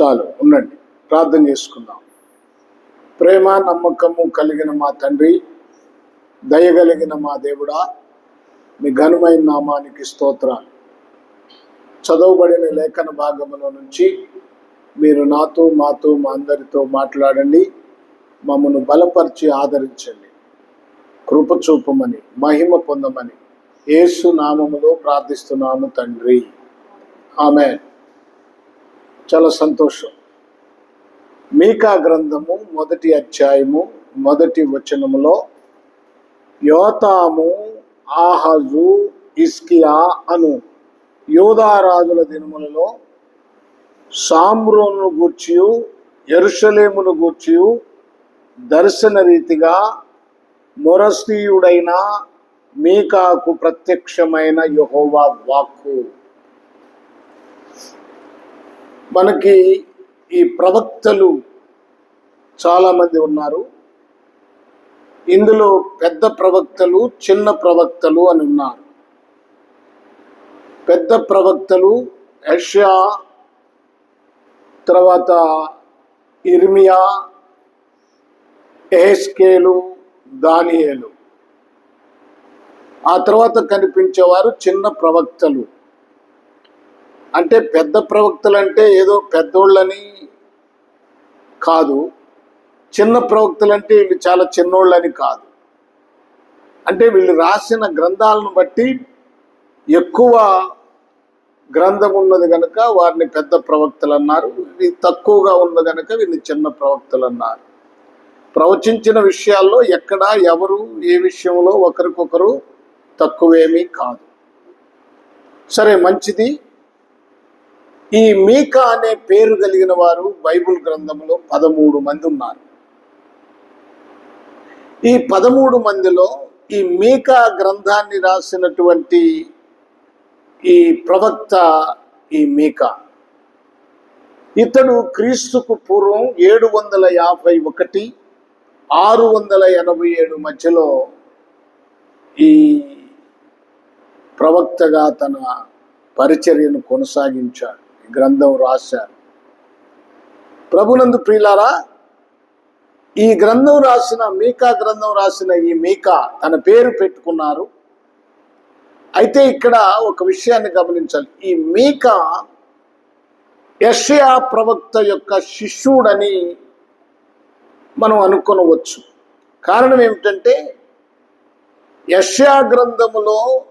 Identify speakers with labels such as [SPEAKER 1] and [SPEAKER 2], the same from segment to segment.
[SPEAKER 1] చాలు ఉండండి. ప్రార్థన చేసుకుందాం. ప్రేమ నమ్మకము కలిగిన మా తండ్రి దయగలిగిన మా దేవుడా మీ ఘనమైన నామానికి స్తోత్రాలు. చదవబడిన లేఖన భాగములో నుంచి మీరు నాతో మాతో మా అందరితో మాట్లాడండి. మమ్మను బలపరిచి ఆదరించండి. కృపచూపమని మహిమ పొందమని ఏసు నామములో ప్రార్థిస్తున్నాము తండ్రి. ఆమె చాలా సంతోషం. మీకా గ్రంథము మొదటి అధ్యాయము మొదటి వచనములో యోతాము ఆహజు ఇస్కియా అను యోధారాజుల దినములలో సామ్రోను గూర్చియు ఎరుషలేమును గూర్చియు దర్శన రీతిగా మొరస్తీయుడైన మీకాకు ప్రత్యక్షమైన యహోవా వాక్కు. మనకి ఈ ప్రవక్తలు చాలామంది ఉన్నారు. ఇందులో పెద్ద ప్రవక్తలు చిన్న ప్రవక్తలు అని ఉన్నారు. పెద్ద ప్రవక్తలు యష్యా తర్వాత ఇర్మియా ఎహెస్కేలు దానియేలు. ఆ తర్వాత కనిపించేవారు చిన్న ప్రవక్తలు. అంటే పెద్ద ప్రవక్తలు అంటే ఏదో పెద్దోళ్ళని కాదు. చిన్న ప్రవక్తలు అంటే వీళ్ళు చాలా చిన్నోళ్ళని కాదు. అంటే వీళ్ళు రాసిన గ్రంథాలను బట్టి ఎక్కువ గ్రంథం ఉన్నది కనుక వారిని పెద్ద ప్రవక్తలు అన్నారు తక్కువగా ఉంది కనుక వీళ్ళు చిన్న ప్రవక్తలు అన్నారు ప్రవచించిన విషయాల్లో ఎక్కడ ఎవరు ఏ విషయంలో ఒకరికొకరు తక్కువేమీ కాదు. సరే మంచిది. ఈ మీకా అనే పేరు కలిగిన వారు బైబిల్ గ్రంథంలో పదమూడు మంది ఉన్నారు. ఈ పదమూడు మందిలో ఈ మీకా గ్రంథాన్ని రాసినటువంటి ఈ ప్రవక్త ఈ మీకా. ఇతడు క్రీస్తుకు పూర్వం ఏడు వందల యాభై ఒకటి ఆరు వందల ఎనభై ఏడు మధ్యలో ఈ ప్రవక్తగా తన పరిచర్యను కొనసాగించాడు. గ్రంథం రాశారు. ప్రభునందు ప్రియులారా ఈ గ్రంథం రాసిన మీకా గ్రంథం రాసిన ఈ మీకా తన పేరు పెట్టుకున్నారు. అయితే ఇక్కడ ఒక విషయాన్ని గమనించాలి. ఈ మీకా యషయా ప్రవక్త యొక్క శిష్యుడని మనం అనుకొనవచ్చు. కారణం ఏమిటంటే యష్యా గ్రంథములో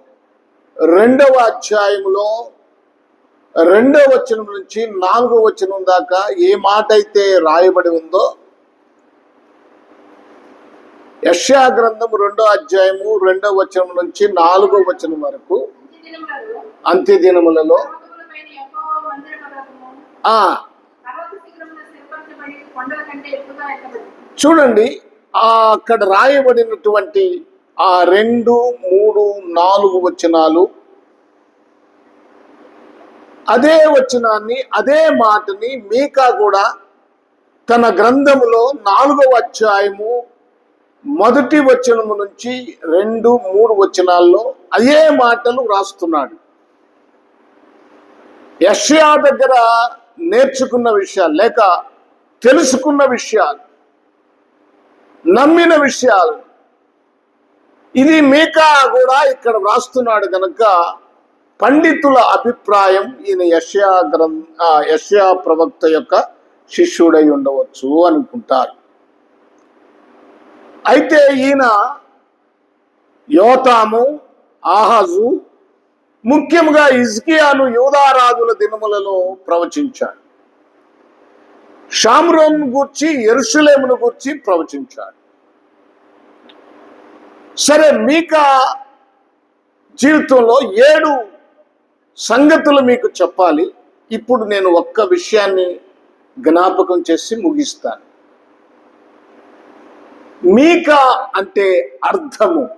[SPEAKER 1] రెండవ అధ్యాయములో రెండవ వచనం నుంచి నాలుగో వచనం దాకా ఏ మాట అయితే రాయబడి ఉందో యష్యా గ్రంథం రెండో అధ్యాయము రెండవ వచనం నుంచి నాలుగో వచనం వరకు అంత్య దినములలో చూడండి అక్కడ రాయబడినటువంటి ఆ రెండు మూడు నాలుగు వచనాలు అదే వచనాన్ని అదే మాటని మీకా కూడా తన గ్రంథములో నాలుగవ అధ్యాయము మొదటి వచనము నుంచి రెండు మూడు వచనాల్లో అదే మాటలు రాస్తున్నాడు యష్యా దగ్గర నేర్చుకున్న విషయాలు లేక తెలుసుకున్న విషయాలు నమ్మిన విషయాలు ఇది మీకా కూడా ఇక్కడ వ్రాస్తున్నాడు కనుక పండితుల అభిప్రాయం ఈయన యష్యా గ్రంథ యష్యా ప్రవక్త యొక్క శిష్యుడై ఉండవచ్చు అనుకుంటారు. అయితే ఈయన యోతాము ఆహాజు ముఖ్యంగా ఇజ్కియాను యూదారాజుల దినములలో ప్రవచించాడు. షామ్రోన్ గూర్చి ఎరుషులేమును గూర్చి ప్రవచించాడు. సరే మీకా జీవితంలో ఏడు సంగతులు మీకు చెప్పాలి. ఇప్పుడు నేను ఒక్క విషయాన్ని జ్ఞాపకం చేసి ముగిస్తాను. మీకా అంటే అర్థము.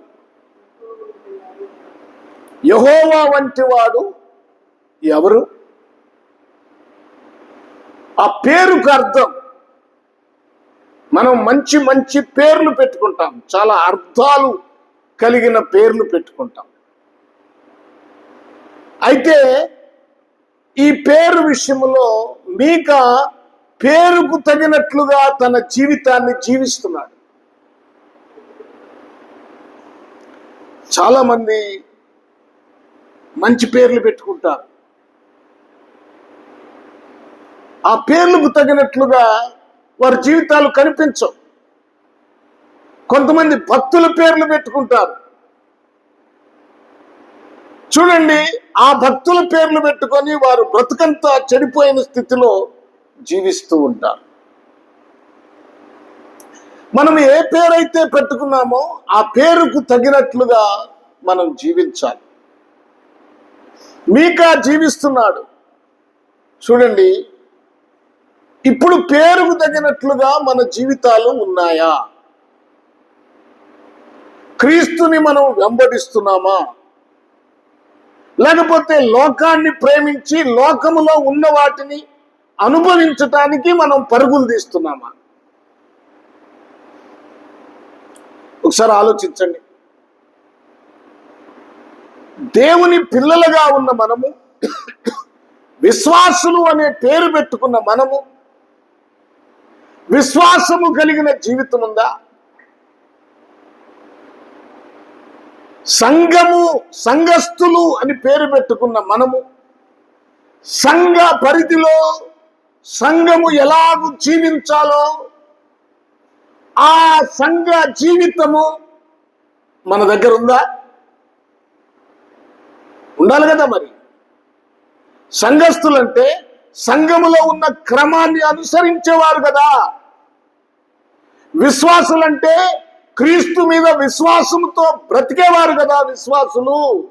[SPEAKER 1] యహోవా వంటి వాడు ఎవరు? ఆ పేరుకు అర్థం. మనం మంచి మంచి పేర్లు పెట్టుకుంటాం. చాలా అర్థాలు కలిగిన పేర్లు పెట్టుకుంటాం. అయితే ఈ పేరు విషయంలో మీక పేరుకు తగినట్లుగా తన జీవితాన్ని జీవిస్తున్నాడు. చాలా మంది మంచి పేర్లు పెట్టుకుంటారు. ఆ పేర్లకు తగినట్లుగా వారి జీవితాలు కనిపించవు. కొంతమంది భక్తుల పేర్లు పెట్టుకుంటారు. చూడండి ఆ భక్తుల పేర్లు పెట్టుకొని వారు బ్రతుకంతా చెడిపోయిన స్థితిలో జీవిస్తూ ఉంటారు. మనం ఏ పేరైతే పెట్టుకున్నామో ఆ పేరుకు తగినట్లుగా మనం జీవించాలి. మీకా జీవిస్తున్నాడు. చూడండి ఇప్పుడు పేరుకు తగినట్లుగా మన జీవితాలు ఉన్నాయా? క్రీస్తుని మనం వెంబడిస్తున్నామా? లేకపోతే లోకాన్ని ప్రేమించి లోకములో ఉన్న వాటిని అనుభవించటానికి మనం పరుగులు తీస్తున్నామా? ఒకసారి ఆలోచించండి. దేవుని పిల్లలుగా ఉన్న మనము విశ్వాసులు అనే పేరు పెట్టుకున్న మనము విశ్వాసము కలిగిన జీవితం ఉందా సంఘము సంఘస్థులు అని పేరు పెట్టుకున్న మనము సంఘ పరిధిలో సంఘము ఎలాగూ జీవించాలో ఆ సంఘ జీవితము మన దగ్గర ఉందా? ఉండాలి కదా మరి. సంఘస్థులంటే సంఘములో ఉన్న క్రమాన్ని అనుసరించేవారు కదా. విశ్వాసులంటే క్రీస్తు మీద విశ్వాసంతో బ్రతికేవారు కదా విశ్వాసులు.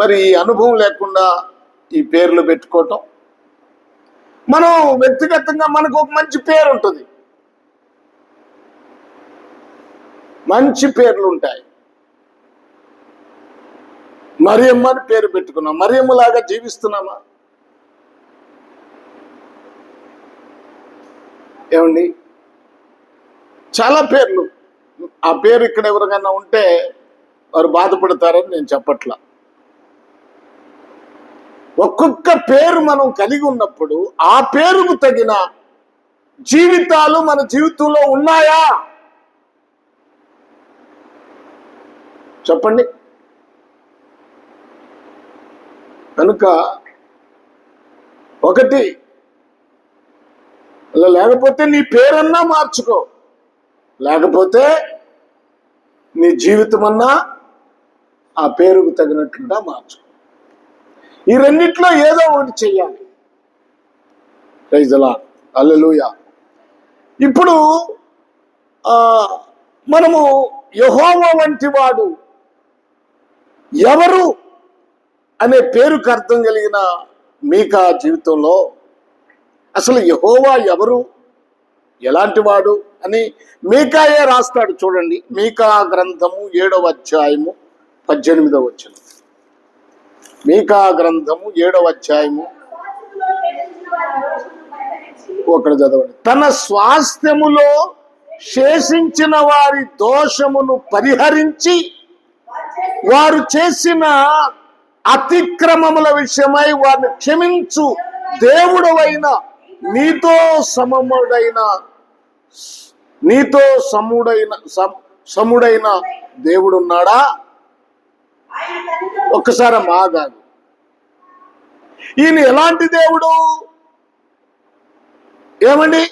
[SPEAKER 1] మరి ఈ అనుభవం లేకుండా ఈ పేర్లు పెట్టుకోవటం మనం వ్యక్తిగతంగా మనకు ఒక మంచి పేరు ఉంటుంది. మంచి పేర్లు ఉంటాయి. మరియమ్మ అని పేరు పెట్టుకున్నాం. మరియమ్మలాగా జీవిస్తున్నామా? ఏమండి? చాలా పేర్లు. ఆ పేరు ఇక్కడ ఎవరికైనా ఉంటే వారు బాధపడతారని నేను చెప్పట్లా. ఒక్కొక్క పేరు మనం కలిగి ఉన్నప్పుడు ఆ పేరుకు తగిన జీవితాలు మన జీవితంలో ఉన్నాయా? చెప్పండి. కనుక ఒకటి అలా లేకపోతే నీ పేరన్నా మార్చుకో. లేకపోతే నీ జీవితం అన్నా ఆ పేరుకు తగినట్లుగా మార్చు. ఈ రెండిట్లో ఏదో ఒకటి చెయ్యాలి. రైజలా అల్లెలుయ ఇప్పుడు మనము యహోమ వంటి వాడు ఎవరు అనే పేరుకు అర్థం కలిగిన మీకా జీవితంలో అసలు యహోవా ఎవరు? ఎలాంటి వాడు? అని మీకాయే రాస్తాడు చూడండి. మీకా గ్రంథము ఏడవ అధ్యాయము పద్దెనిమిదవ వచ్చిన మీకా గ్రంథము ఏడవ అధ్యాయము ఒకటి చదవండి. తన స్వాస్థ్యములో శేషించిన వారి దోషమును పరిహరించి వారు చేసిన అతిక్రమముల విషయమై వారిని క్షమించు. దేవుడవైన నీతో సమముడైన నీతో సముడైన సముడైన దేవుడున్నాడా? ఒక్కసారి మాగాదు ఈయన ఎలాంటి దేవుడు? ఏమండి?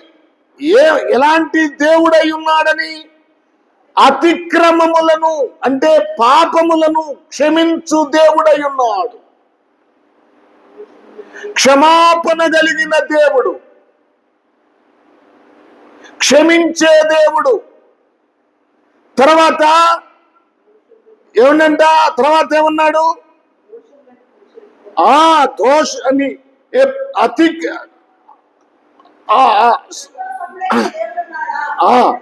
[SPEAKER 1] ఏ ఎలాంటి దేవుడై ఉన్నాడని? అతిక్రమములను అంటే పాపములను క్షమించు దేవుడై ఉన్నాడు. క్షమాపణ కలిగిన దేవుడు. క్షమించే దేవుడు. తర్వాత ఏమండంట తర్వాత ఏమన్నాడు? ఆ దోష అని అతి ఆ, ఆ, ఆ,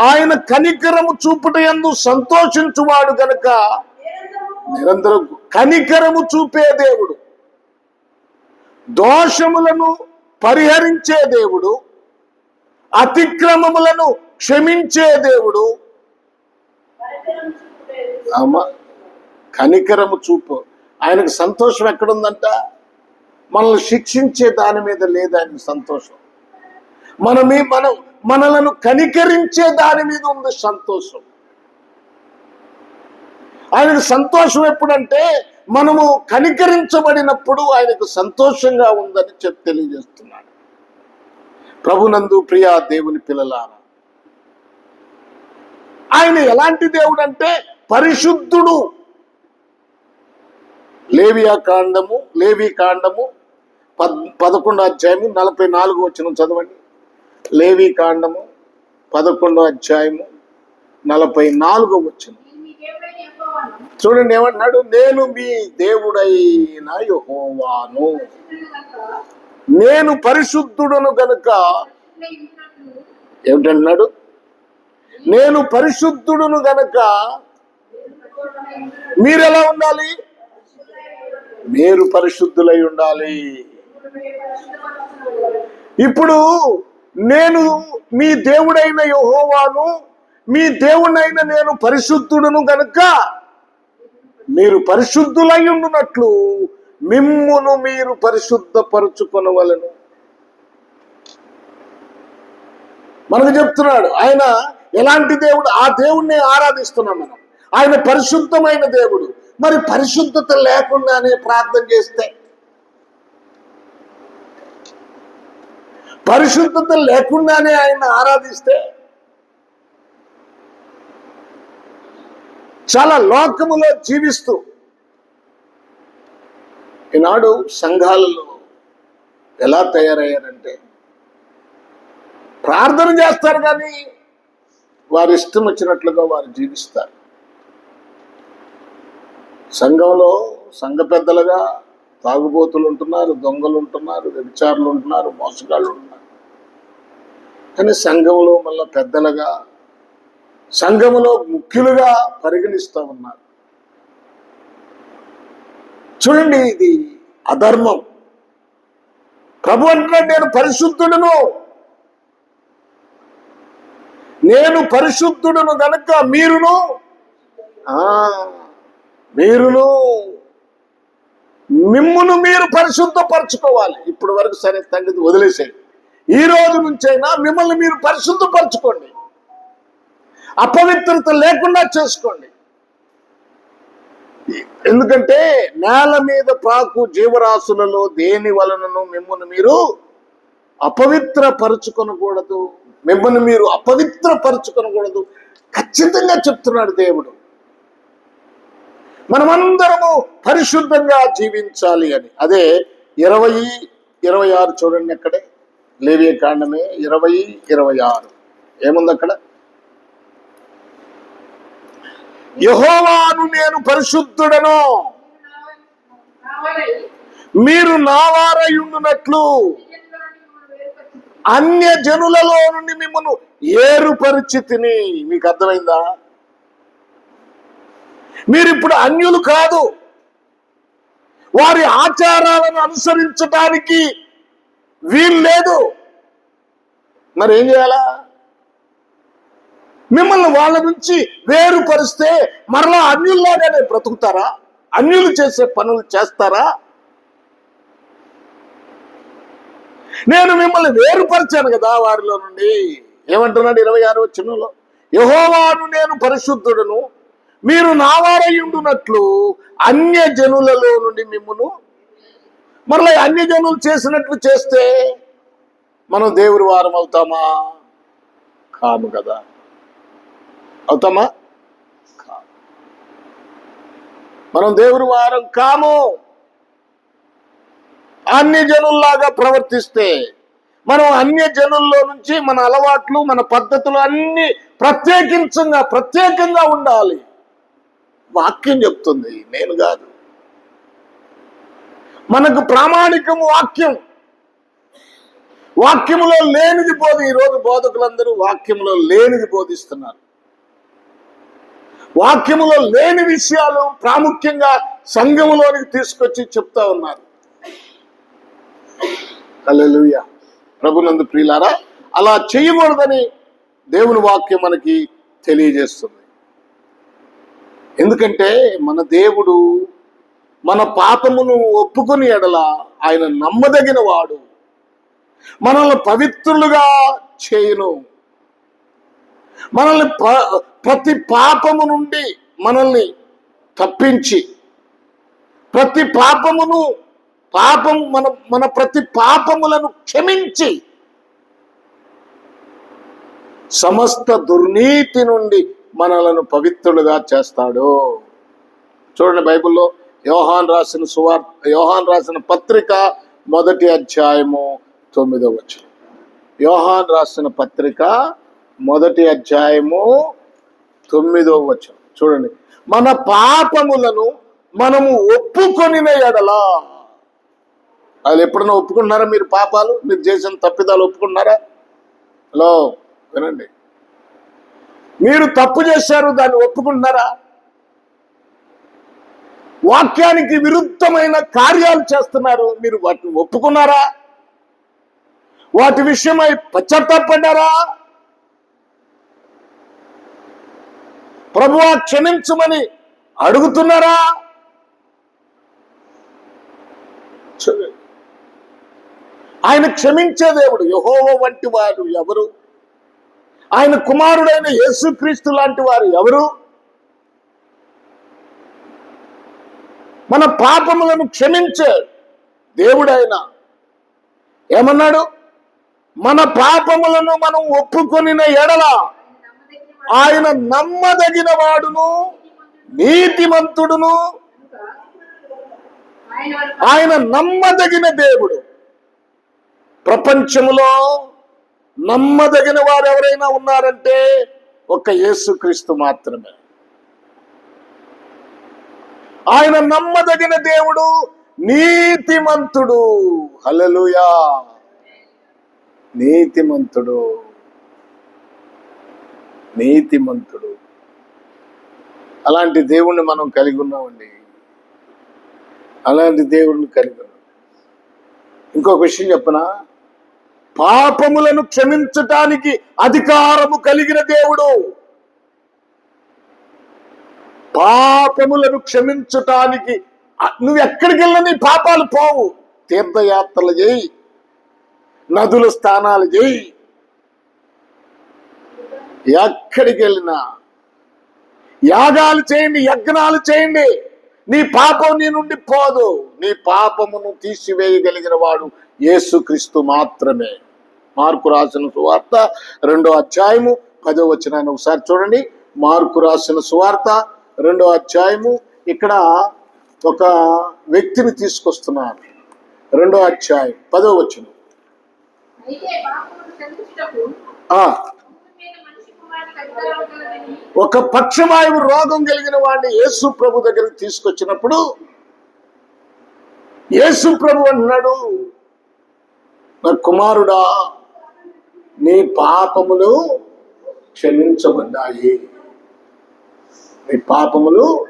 [SPEAKER 1] ఆయన కనికరము చూపుట ఎందు సంతోషించువాడు గనక నిరంతరం కనికరము చూపే దేవుడు. దోషములను పరిహరించే దేవుడు. అతిక్రమములను క్షమించే దేవుడు. కనికరము చూపు. ఆయనకు సంతోషం ఎక్కడుందంట? మనల్ని శిక్షించే దాని మీద లేదు ఆయనకు సంతోషం. మనమే మనం మనలను కనికరించే దాని మీద ఉంది సంతోషం. ఆయనకు సంతోషం ఎప్పుడంటే మనము కనికరించబడినప్పుడు ఆయనకు సంతోషంగా ఉందని చెప్పి తెలియజేస్తున్నాడు. ప్రభునందు ప్రియా దేవుని పిల్లలార ఆయన ఎలాంటి దేవుడు అంటే పరిశుద్ధుడు. లేవియా కాండము లేవి కాండము పద్ పదకొండో అధ్యాయము నలభై నాలుగు వచ్చిన చదవండి. లేవి కాండము పదకొండో అధ్యాయము నలభై నాలుగో వచ్చిన చూడండి ఏమంటున్నాడు? నేను మీ దేవుడైన యహోవాను. నేను పరిశుద్ధుడును గనుక ఏమిటన్నాడు నేను పరిశుద్ధుడును గనక మీరు ఎలా ఉండాలి? మీరు పరిశుద్ధులై ఉండాలి. ఇప్పుడు నేను మీ దేవుడైన యోహోవాను మీ దేవుడైన నేను పరిశుద్ధుడును గనుక మీరు పరిశుద్ధులై ఉండునట్లు మిమ్మును మీరు పరిశుద్ధపరచుకొనవలను. మనకు చెప్తున్నాడు ఆయన ఎలాంటి దేవుడు? ఆ దేవుణ్ణి ఆరాధిస్తున్నాం మనం. ఆయన పరిశుద్ధమైన దేవుడు. మరి పరిశుద్ధత లేకుండానే ప్రార్థన చేస్తే? పరిశుద్ధత లేకుండానే ఆయన ఆరాధిస్తే? చాలా లోకములో జీవిస్తూ ఈనాడు సంఘాలలో ఎలా తయారయ్యారంటే ప్రార్థన చేస్తారు కానీ వారి ఇష్టం వచ్చినట్లుగా వారు జీవిస్తారు. సంఘంలో సంఘ పెద్దలుగా తాగుబోతులు ఉంటున్నారు దొంగలు ఉంటున్నారు వ్యభిచారులు ఉంటున్నారు మోసగాళ్ళు ఉంటున్నారు. కానీ సంఘంలో మళ్ళీ పెద్దలుగా సంఘములో ముఖ్యులుగా పరిగణిస్తూ ఉన్నారు. చూడండి ఇది అధర్మం. ప్రభు అంటున్నాడు నేను పరిశుద్ధుడును. నేను పరిశుద్ధుడును గనక మీరును? ఆ, మీరును. మిమ్మును మీరు పరిశుద్ధపరచుకోవాలి. ఇప్పటి వరకు సరే తండ్రి వదిలేసేయి ఈ రోజు నుంచైనా మిమ్మల్ని మీరు పరిశుద్ధపరచుకోండి. అపవిత్రత లేకుండా చేసుకోండి. ఎందుకంటే నేల మీద ప్రాకు జీవరాశులలో దేని వలనను మిమ్మల్ని మీరు అపవిత్ర పరుచుకొనకూడదు మిమ్మల్ని మీరు అపవిత్ర పరుచుకొనకూడదు ఖచ్చితంగా చెప్తున్నాడు దేవుడు. మనమందరము పరిశుద్ధంగా జీవించాలి అని. అదే ఇరవై ఇరవై ఆరు చూడండి అక్కడే. లేవే కాండమే. ఇరవై ఇరవై ఆరు. ఏముంది అక్కడ? యహోవాను నేను పరిశుద్ధుడను. మీరు నావారయుండునట్లు అన్య జనులలో నుండి మిమ్మల్ని ఏరుపరిచితిని మీకు అర్థమైందా? మీరు ఇప్పుడు అన్యులు కాదు. వారి ఆచారాలను అనుసరించడానికి వీలు లేదు మరి ఏం చేయాలా? మిమ్మల్ని వాళ్ళ నుంచి వేరుపరిస్తే మరలా అన్యుల్లాగానే బ్రతుకుతారా? అన్యులు చేసే పనులు చేస్తారా? నేను మిమ్మల్ని వేరుపరిచాను కదా వారిలో నుండి. ఏమంటున్నాడు ఇరవై ఆరు వచ్చినలో యహోవాను నేను పరిశుద్ధుడును మీరు నావారయ్యుండునట్లు అన్య జనులలో నుండి మిమ్మను మరలా అన్య జనులు చేసినట్లు చేస్తే మనం దేవుడి వారం అవుతామా కాము కదా. అవుతామా మనం దేవుడి వారం కాము. అన్ని జనుల్లాగా ప్రవర్తిస్తే మనం అన్య జనుల్లో నుంచి మన అలవాట్లు మన పద్ధతులు అన్ని ప్రత్యేకించంగా ప్రత్యేకంగా ఉండాలి. వాక్యం చెప్తుంది నేను కాదు. మనకు ప్రామాణికము వాక్యం. వాక్యములో లేనిది బోధ ఈరోజు బోధకులందరూ వాక్యములో లేనిది బోధిస్తున్నారు. వాక్యములో లేని విషయాలు ప్రాముఖ్యంగా సంఘములోనికి తీసుకొచ్చి చెప్తా ఉన్నారు. హల్లెలూయా. ప్రభునందు ప్రియులారా అలా చేయకూడదని దేవుని వాక్యం మనకి తెలియజేస్తుంది. ఎందుకంటే మన దేవుడు మన పాపమును ఒప్పుకుని ఎడల ఆయన నమ్మదగిన వాడు. మనల్ని పవిత్రులుగా చేయను. మనల్ని ప్రతి పాపము నుండి మనల్ని తప్పించి ప్రతి పాపమును పాపం మన మన ప్రతి పాపములను క్షమించి సమస్త దుర్నీతి నుండి మనలను పవిత్రులుగా చేస్తాడు. చూడండి బైబిల్లో యోహాన్ రాసిన సువార్ యోహాన్ రాసిన పత్రిక మొదటి అధ్యాయము తొమ్మిదో వచనం. యోహాన్ రాసిన పత్రిక మొదటి అధ్యాయము తొమ్మిదో వచ్చిన చూడండి. మన పాపములను మనము ఒప్పుకొనిన ఎడలా. అది ఎప్పుడైనా ఒప్పుకున్నారా మీరు పాపాలు? మీరు చేసిన తప్పిదాలు ఒప్పుకున్నారా హలో వినండి. మీరు తప్పు చేశారు దాన్ని ఒప్పుకుంటున్నారా? వాక్యానికి విరుద్ధమైన కార్యాలు చేస్తున్నారు మీరు వాటిని ఒప్పుకున్నారా? వాటి విషయమై పశ్చాత్తాపడ్డారా? ప్రభువా క్షమించమని అడుగుతున్నారా? ఆయన క్షమించే దేవుడు యహోవ వంటి వారు ఎవరు? ఆయన కుమారుడైన యేసుక్రీస్తు లాంటి వారు ఎవరు? మన పాపములను క్షమించే దేవుడైన ఏమన్నాడు? మన పాపములను మనం ఒప్పుకొనిన ఎడల ఆయన నమ్మదగిన వాడును నీతిమంతుడును.
[SPEAKER 2] ఆయన
[SPEAKER 1] నమ్మదగిన దేవుడు. ప్రపంచములో నమ్మదగిన వారు ఎవరైనా ఉన్నారంటే ఒక యేసుక్రీస్తు మాత్రమే. ఆయన నమ్మదగిన దేవుడు నీతిమంతుడు. హలలుయా నీతిమంతుడు. నీతిమంతుడు. అలాంటి దేవుణ్ణి మనం కలిగి ఉన్నామండి. అలాంటి దేవుడిని కలిగి ఉన్నాం. ఇంకొక విషయం చెప్పనా? పాపములను క్షమించటానికి అధికారము కలిగిన దేవుడు. పాపములను క్షమించటానికి నువ్వు ఎక్కడికి వెళ్ళని పాపాలు పోవు. తీర్థయాత్రలు చేయి. నదుల స్థానాలు చేయి. ఎక్కడికి వెళ్ళినా యాగాలు చేయండి యజ్ఞాలు చేయండి. నీ పాపం నీ నుండి పోదు. నీ పాపమును తీసివేయగలిగిన వాడు యేసుక్రీస్తు మాత్రమే. మార్కు రాసిన సువార్త రెండో అధ్యాయము పదో వచనాన్ని ఒకసారి చూడండి. మార్కు రాసిన సువార్త రెండో అధ్యాయము ఇక్కడ ఒక వ్యక్తిని తీసుకొస్తున్నారు రెండో అధ్యాయం పదో వచనం
[SPEAKER 2] అయితే పాపమును క్షమించుటకు
[SPEAKER 1] ఆ
[SPEAKER 2] భూమి మీద మనిషి కుమారునికి అధికారం కలదని
[SPEAKER 1] ఒక పక్షవాయువు రోగం కలిగిన వాడిని యేసు ప్రభు దగ్గరికి తీసుకొచ్చినప్పుడు యేసు ప్రభు అంటున్నాడు నా కుమారుడా నీ పాపములు క్షమించబడ్డాయి. నీ పాపములు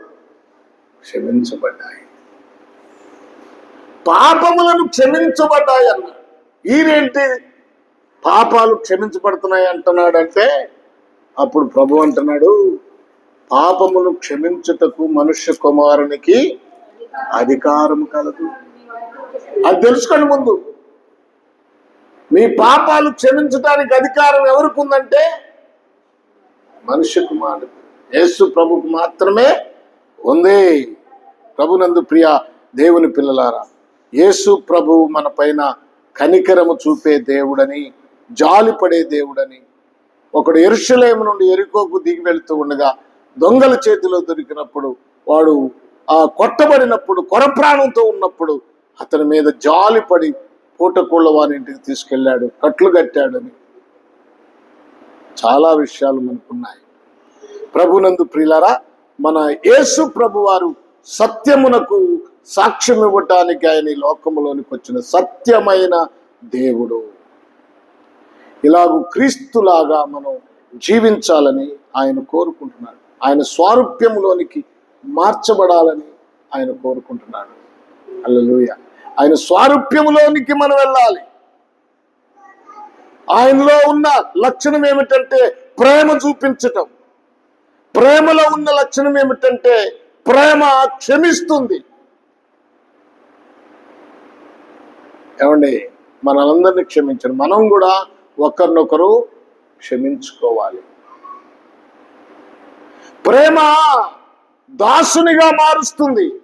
[SPEAKER 1] క్షమించబడ్డాయి. పాపములను క్షమించబడ్డాయి అన్నాడు. ఈయనేంటి? పాపాలు క్షమించబడుతున్నాయి అంటున్నాడంటే అప్పుడు ప్రభు అంటున్నాడు పాపమును క్షమించుటకు మనుష్య కుమారునికి అధికారం కలదు. అది తెలుసుకోండి ముందు మీ పాపాలు క్షమించడానికి అధికారం ఎవరికి ఉందంటే మనుష్య కుమారుడు యేసు ప్రభుకు మాత్రమే ఉంది. ప్రభునందు ప్రియ దేవుని పిల్లలారా యేసు ప్రభువు మన పైన కనికరము చూపే దేవుడని జాలిపడే దేవుడని ఒకడు ఎరుషులేము నుండి ఎరుకోకు దిగి వెళుతూ ఉండగా దొంగల చేతిలో దొరికినప్పుడు వాడు ఆ కొట్టబడినప్పుడు కొరప్రాణంతో ఉన్నప్పుడు అతని మీద జాలిపడి పూటకోళ్ళ వారి ఇంటికి తీసుకెళ్ళాడు కట్లు కట్టాడని. చాలా విషయాలు మనకున్నాయి. ప్రభునందు ప్రియులారా మన యేసు ప్రభు వారు సత్యమునకు సాక్ష్యం ఇవ్వటానికి ఆయన ఈ లోకములోనికి వచ్చిన సత్యమైన దేవుడు. ఇలాగూ క్రీస్తులాగా మనం జీవించాలని ఆయన కోరుకుంటున్నాడు. ఆయన స్వారూప్యంలోనికి మార్చబడాలని ఆయన కోరుకుంటున్నాడు. అల్లెలూయ ఆయన స్వారూప్యంలోనికి మనం వెళ్ళాలి. ఆయనలో ఉన్న లక్షణం ఏమిటంటే ప్రేమ చూపించటం. ప్రేమలో ఉన్న లక్షణం ఏమిటంటే ప్రేమ క్షమిస్తుంది. ఏమండి? మనందరినీ క్షమించరు. మనం కూడా ఒకరినొకరు క్షమించుకోవాలి. ప్రేమ దాసునిగా మారుస్తుంది.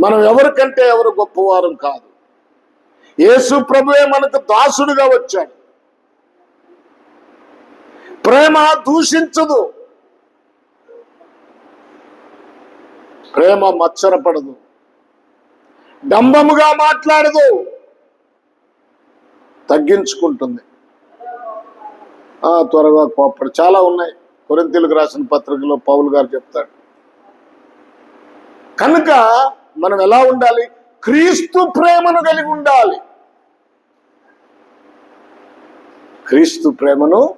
[SPEAKER 1] మనం ఎవరికంటే ఎవరు గొప్పవారం కాదు. యేసు ప్రభువే మనకు దాసుడుగా వచ్చాడు. ప్రేమ దూషించదు. ప్రేమ మచ్చరపడదు. డంబముగా మాట్లాడదు. తగ్గించుకుంటుంది. ఆ, త్వరగా కోపడు చాలా ఉన్నాయి. కొరింతీలకు రాసిన పత్రికలో పౌలు గారు చెప్తాడు. కనుక మనం ఎలా ఉండాలి? క్రీస్తు ప్రేమను కలిగి ఉండాలి. క్రీస్తు ప్రేమను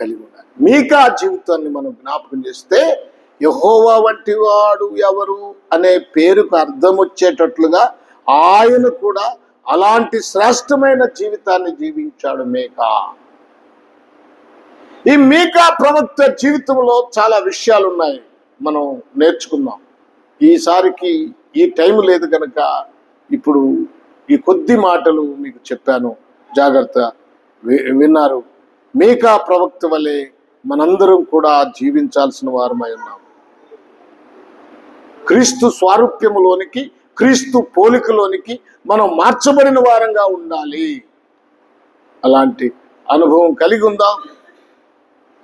[SPEAKER 1] కలిగి ఉండాలి. మీకా జీవితాన్ని మనం జ్ఞాపకం చేస్తే యహోవా వంటి వాడు ఎవరు? అనే పేరుకు అర్థం వచ్చేటట్లుగా ఆయన కూడా అలాంటి శ్రేష్టమైన జీవితాన్ని జీవించాడు మేకా. ఈ మీకా ప్రవక్త జీవితంలో చాలా విషయాలు ఉన్నాయి మనం నేర్చుకుందాం. ఈసారికి ఈ టైం లేదు కనుక ఇప్పుడు ఈ కొద్ది మాటలు మీకు చెప్పాను. జాగ్రత్త. విన్నారు. మీకా ప్రవక్త వలె మనందరం కూడా జీవించాల్సిన వారమై ఉన్నాం. క్రీస్తు స్వారూప్యములోనికి క్రీస్తు పోలికలోనికి మనం మార్చబడిన వారంగా ఉండాలి. అలాంటి అనుభవం కలిగి ఉందాం.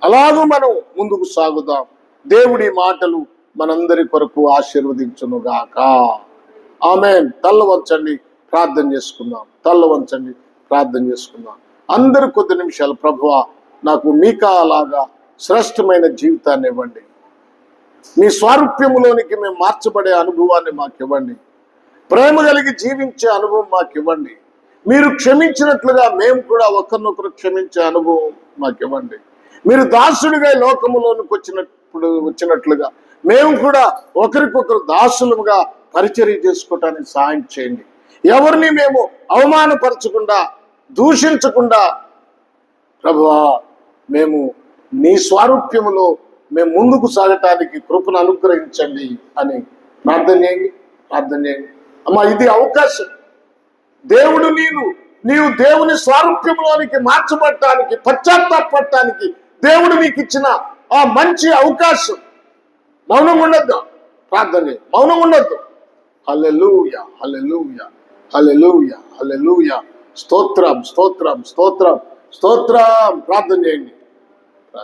[SPEAKER 1] అలాగూ మనం ముందుకు సాగుదాం. దేవుడి మాటలు మనందరి కొరకు ఆశీర్వదించునుగాక. ఆమె తల్ల వంచండి ప్రార్థన చేసుకుందాం. తల్ల వంచండి ప్రార్థన చేసుకుందాం. అందరు కొద్ది నిమిషాలు ప్రభువ నాకు మీకా అలాగా శ్రేష్టమైన జీవితాన్ని ఇవ్వండి. మీ స్వారూప్యములోనికి మేము మార్చబడే అనుభవాన్ని మాకు ఇవ్వండి ప్రేమ కలిగి జీవించే అనుభవం మాకు ఇవ్వండి మీరు క్షమించినట్లుగా మేము కూడా ఒకరినొకరు క్షమించే అనుభవం మాకు ఇవ్వండి మీరు దాసుడిగా లోకములోనికి వచ్చినప్పుడు వచ్చినట్లుగా మేము కూడా ఒకరికొకరు దాసులుగా పరిచర్య చేసుకోవటానికి సహాయం చేయండి. ఎవరిని మేము అవమానపరచకుండా దూషించకుండా ప్రభువా మేము నీ స్వారూప్యములో మేము ముందుకు సాగటానికి కృపను అనుగ్రహించండి అని ప్రార్థన చేయండి. ప్రార్థన చేయండి. అమ్మా ఇది అవకాశం. దేవుడు నీవు నీవు దేవుని స్వారూప్యంలోనికి మార్చబడటానికి పశ్చాత్తాపడటానికి దేవుడు నీకు ఇచ్చిన ఆ మంచి అవకాశం. మౌనం ఉండద్దు. ప్రార్థన మౌనం ఉండద్దు. హల్లెలూయా హల్లెలూయా హల్లెలూయా హల్లెలూయా. స్తోత్రం స్తోత్రం స్తోత్రం స్తోత్రం. ప్రార్థన చేయండి.